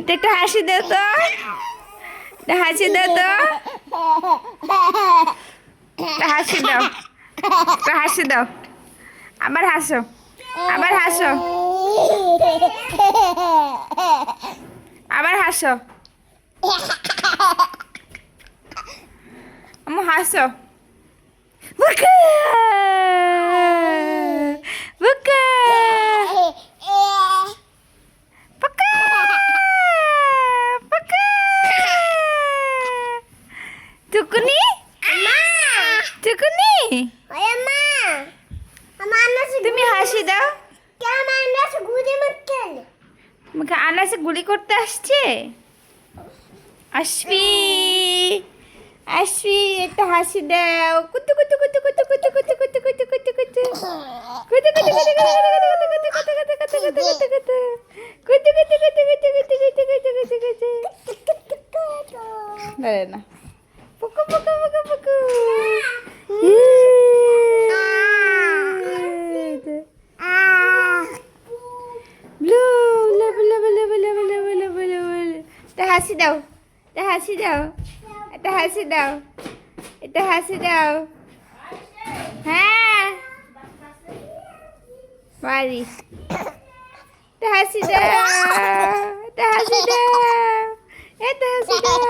এটা একটা হাসি দাও তো। হাসি দাও তো। হাসি দাও। একটা হাসি দাও। আবার হাসো। আবার হাসো। আবার হাসো। আম্মু, হাসো। টুকুনি টুকুনি তুমি হাসি দাও মুখে আনাসে গুলি করতে আসছে আসবি আসবি একটা হাসি দাও কুতু কুতু কুতু কুতু কুতু কুতু কুতু কুতু কুতু কুতু কুতু কুতু কুতু কুতু কুতু কুতু bucu, bucu, bucu. Dah hasil dah. Dah hasil dah. Dah hasil dah. Dah hasil dah. Ha. Mari. Dah hasil dah. Dah hasil dah. Eh dah hasil dah.